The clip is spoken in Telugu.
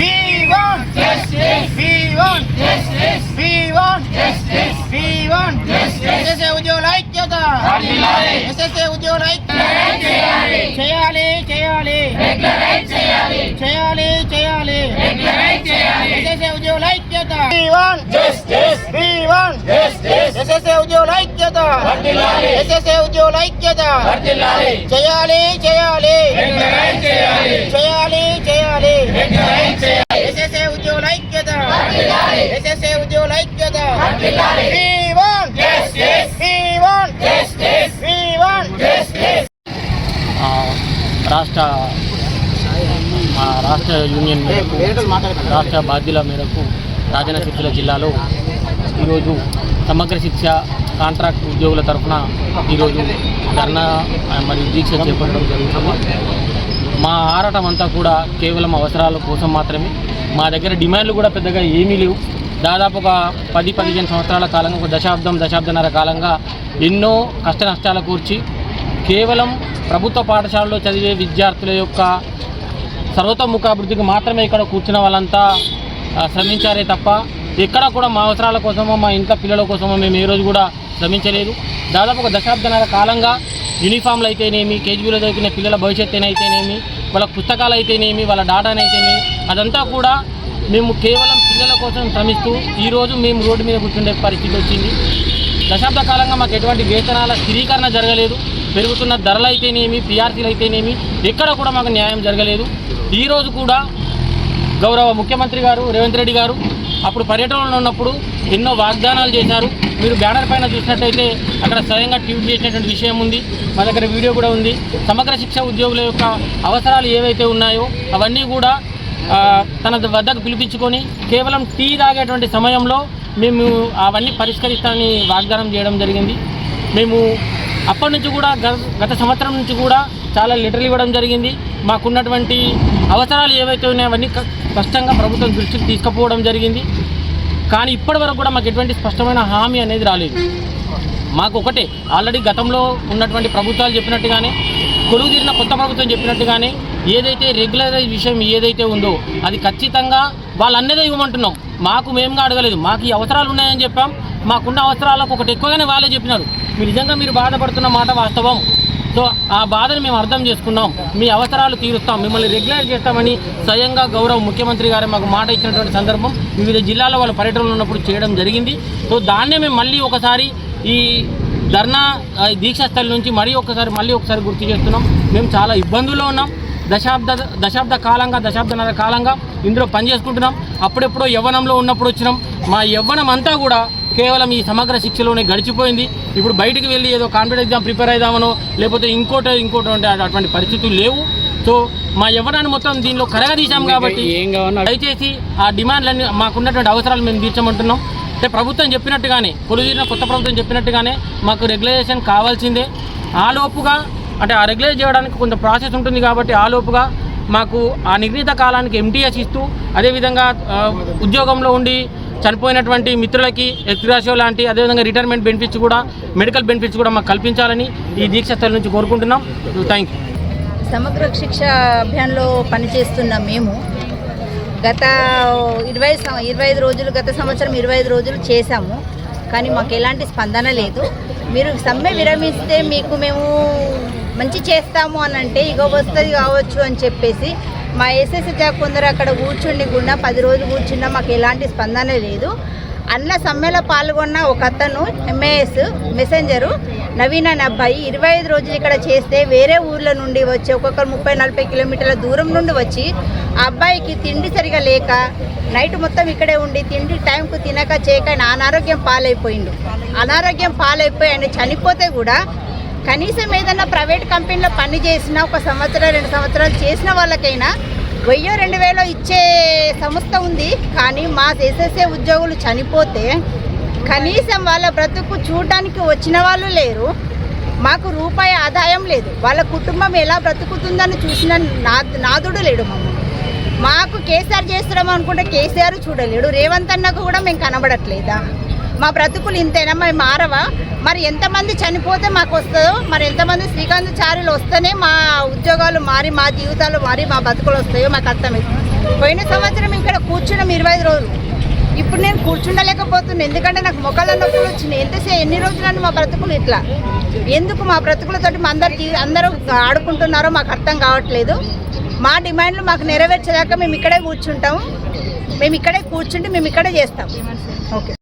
We want justice. We want justice. We want justice. We want justice. SSA ఉద్యోగుల ఐక్యత ఎస్ఎస్ఏ ఉద్యోగుల చేయాలి చేయాలి చేయాలి చేయాలి చేయాలి ఎస్ఎస్ఏ ఉద్యోగుల ఐక్యత ఎస్ఎస్ఏ ఉద్యోగుల ఐక్యత ఎస్ఎస్ఏ ఉద్యోగుల ఐక్యత చేయాలి చేయాలి. చేయాలి. చేయాలి ఎస్ఎస్ఏ ఉద్యోగుల ఐక్యత ఎస్ఎస్ఏ ఉద్యోగుల రాష్ట్ర మా రాష్ట్ర యూనియన్ మేరకు రాష్ట్ర బాధ్యుల మేరకు రాజన్న సిరిసిల్ల జిల్లాలో ఈరోజు సమగ్ర శిక్ష కాంట్రాక్ట్ ఉద్యోగుల తరఫున ఈరోజు ధర్నా మరియు దీక్ష చేపట్టడం జరుగుతుంది. మా ఆరాటం అంతా కూడా కేవలం అవసరాల కోసం మాత్రమే. మా దగ్గర డిమాండ్లు కూడా పెద్దగా ఏమీ లేవు. దాదాపు ఒక పది పదిహేను సంవత్సరాల కాలంగా ఒక దశాబ్దం దశాబ్దన్నర కాలంగా ఎన్నో కష్ట నష్టాలు కూర్చి కేవలం ప్రభుత్వ పాఠశాలలో చదివే విద్యార్థుల యొక్క సర్వతోముఖాభివృద్ధికి మాత్రమే ఇక్కడ కూర్చున్న వాళ్ళంతా శ్రమించారే తప్ప ఎక్కడ కూడా మా అవసరాల కోసమో మా ఇంట్లో పిల్లల కోసమో మేము ఏ రోజు కూడా శ్రమించలేదు. దాదాపు ఒక దశాబ్దాల కాలంగా యూనిఫామ్లు అయితేనేమి కేజీబీలో చదువుకునే పిల్లల భవిష్యత్తు అయితేనేమి వాళ్ళ పుస్తకాలు అయితేనేమి వాళ్ళ డాటానైతేనేమి అదంతా కూడా మేము కేవలం పిల్లల కోసం శ్రమిస్తూ ఈరోజు మేము రోడ్డు మీద కూర్చుండే పరిస్థితి వచ్చింది. దశాబ్ద కాలంగా మాకు ఎటువంటి వేతనాల స్థిరీకరణ జరగలేదు. పెరుగుతున్న ధరలు అయితేనేమి పీఆర్సీలు అయితేనేమి ఎక్కడ కూడా మాకు న్యాయం జరగలేదు. ఈరోజు కూడా గౌరవ ముఖ్యమంత్రి గారు రేవంత్ రెడ్డి గారు అప్పుడు పర్యటనలో ఉన్నప్పుడు ఎన్నో వాగ్దానాలు చేశారు. మీరు బ్యానర్ పైన చూసినట్టయితే అక్కడ స్వయంగా ట్వీట్ చేసినటువంటి విషయం ఉంది. మా దగ్గర వీడియో కూడా ఉంది. సమగ్ర శిక్ష ఉద్యోగుల యొక్క అవసరాలు ఏవైతే ఉన్నాయో అవన్నీ కూడా తన వద్దకు పిలిపించుకొని కేవలం టీ తాగేటువంటి సమయంలో మేము అవన్నీ పరిష్కరిస్తామని వాగ్దానం చేయడం జరిగింది. మేము అప్పటి నుంచి కూడా గత సంవత్సరం నుంచి కూడా చాలా లెటర్లు ఇవ్వడం జరిగింది. మాకున్నటువంటి అవసరాలు ఏవైతే ఉన్నాయో అవన్నీ స్పష్టంగా ప్రభుత్వం దృష్టికి తీసుకుపోవడం జరిగింది. కానీ ఇప్పటి వరకు కూడా మాకు ఎటువంటి స్పష్టమైన హామీ అనేది రాలేదు. మాకు ఒకటే ఆల్రెడీ గతంలో ఉన్నటువంటి ప్రభుత్వాలు చెప్పినట్టుగానే కొలువు తీరిన కొత్త ప్రభుత్వం చెప్పినట్టుగానే ఏదైతే రెగ్యులరైజ్ విషయం ఏదైతే ఉందో అది ఖచ్చితంగా వాళ్ళన్నదే ఇవ్వమంటున్నాం. మాకు మేముగా అడగలేదు. మాకు ఈ అవసరాలు ఉన్నాయని చెప్పాం. మాకున్న అవసరాలకు ఒకటి ఎక్కువగానే వాళ్ళే చెప్పినారు. మీరు నిజంగా మీరు బాధపడుతున్న మాట వాస్తవం. సో ఆ బాధను మేము అర్థం చేసుకున్నాం. మీ అవసరాలు తీరుస్తాం. మిమ్మల్ని రెగ్యులర్ చేస్తామని స్వయంగా గౌరవ ముఖ్యమంత్రి గారు మాకు మాట ఇచ్చినటువంటి సందర్భం వివిధ జిల్లాలో వాళ్ళ పర్యటనలు ఉన్నప్పుడు చేయడం జరిగింది. సో దాన్నే మేము మళ్ళీ ఒకసారి ఈ ధర్నా ఆ, దీక్షా స్థలి నుంచి మరీ ఒకసారి మళ్ళీ ఒకసారి గుర్తు చేస్తున్నాం. మేము చాలా ఇబ్బందుల్లో ఉన్నాం. దశాబ్ద దశాబ్ద కాలంగా దశాబ్దన్నర కాలంగా ఇందులో పనిచేసుకుంటున్నాం. అప్పుడెప్పుడో యవ్వనంలో ఉన్నప్పుడు వచ్చినాం. మా యవ్వనం అంతా కూడా కేవలం ఈ సమగ్ర శిక్షలోనే గడిచిపోయింది. ఇప్పుడు బయటికి వెళ్ళి ఏదో కాన్ఫిడెన్స్ ఎగ్జామ్ ప్రిపేర్ అవుదామనో లేకపోతే ఇంకోటి ఇంకోటి అంటే అటువంటి పరిస్థితులు లేవు. సో మా యవ్వనాన్ని మొత్తం దీనిలో కరగదీశాం కాబట్టి దయచేసి ఆ డిమాండ్లన్నీ మాకున్నటువంటి అవసరాలు మేము తీర్చమంటున్నాం. అంటే ప్రభుత్వం చెప్పినట్టుగానే కొలుదీరిన కొత్త ప్రభుత్వం చెప్పినట్టుగానే మాకు రెగ్యులేషన్ కావాల్సిందే. ఆ లోపుగా అంటే ఆ రెగ్యులేట్ చేయడానికి కొంత ప్రాసెస్ ఉంటుంది కాబట్టి ఆ లోపుగా మాకు ఆ నిర్ణీత కాలానికి ఎంటీఎస్ ఇస్తూ అదేవిధంగా ఉద్యోగంలో ఉండి చనిపోయినటువంటి మిత్రులకి ఎక్స్గ్రాషియో లాంటి అదేవిధంగా రిటైర్మెంట్ బెనిఫిట్స్ కూడా మెడికల్ బెనిఫిట్స్ కూడా మాకు కల్పించాలని ఈ దీక్ష స్థలం నుంచి కోరుకుంటున్నాం. థ్యాంక్ యూ సమగ్ర శిక్ష అభియాన్లో పనిచేస్తున్న మేము గత ఇరవై ఇరవై ఐదు రోజులు గత సంవత్సరం ఇరవై ఐదు రోజులు చేశాము. కానీ మాకు ఎలాంటి స్పందన లేదు. మీరు సమ్మె విరమిస్తే మీకు మేము మంచి చేస్తాము అని అంటే ఇక వస్తుంది కావచ్చు అని చెప్పేసి మా ఎస్ఎస్సి కొందరు అక్కడ కూర్చుండి కూడా పది రోజులు కూర్చున్నా మాకు ఎలాంటి స్పందన లేదు. అన్న సమ్మెలో పాల్గొన్న ఒక అతను ఎంఏఎస్ మెసెంజరు నవీన్ అనే అబ్బాయి ఇరవై ఐదు రోజులు ఇక్కడ చేస్తే వేరే ఊర్ల నుండి వచ్చి ఒక్కొక్కరు ముప్పై నలభై కిలోమీటర్ల దూరం నుండి వచ్చి ఆ అబ్బాయికి తిండి సరిగా లేక నైట్ మొత్తం ఇక్కడే ఉండి తిండి టైంకు తినక చేయక ఆయన అనారోగ్యం పాలైపోయిండు. అనారోగ్యం పాలైపోయి ఆయన చనిపోతే కూడా కనీసం ఏదైనా ప్రైవేట్ కంపెనీలో పని చేసినా ఒక సంవత్సరం రెండు సంవత్సరాలు చేసిన వాళ్ళకైనా వెయ్యో రెండు వేలో ఇచ్చే సంస్థ ఉంది. కానీ మా ఎస్ఎస్ఏ ఉద్యోగులు చనిపోతే కనీసం వాళ్ళ బ్రతుకు చూడడానికి వచ్చిన వాళ్ళు లేరు. మాకు రూపాయి ఆదాయం లేదు. వాళ్ళ కుటుంబం ఎలా బ్రతుకుతుందని చూసిన నా నాదుడు లేడు మమ్మల్ని మాకు కేసీఆర్ చేస్తున్నాం అనుకుంటే కేసీఆర్ చూడలేడు. రేవంత్ అన్నకు కూడా మేము కనబడట్లేదా? మా బ్రతుకులు ఇంతేనా? మరి మారవా? మరి ఎంతమంది చనిపోతే మాకు వస్తుందో మరి ఎంతమంది శ్రీకాంత్ చారులు వస్తేనే మా ఉద్యోగాలు మారి మా జీవితాలు మారి మా బతుకులు వస్తాయో మాకు అర్థమైంది. పోయిన సంవత్సరం ఇక్కడ కూర్చున్నాం ఇరవై ఐదు రోజులు. ఇప్పుడు నేను కూర్చుండలేకపోతున్నాను ఎందుకంటే నాకు మొక్కల నొప్పులు వచ్చినాయి. ఎంతసే ఎన్ని రోజులని మా బ్రతుకులు ఇట్లా? ఎందుకు మా బ్రతుకులతోటి మా అందరికి అందరూ ఆడుకుంటున్నారో మాకు అర్థం కావట్లేదు. మా డిమాండ్లు మాకు నెరవేర్చేదాకా మేము ఇక్కడే కూర్చుంటాం మేము ఇక్కడే కూర్చుంటే మేము ఇక్కడే చేస్తాం ఓకే.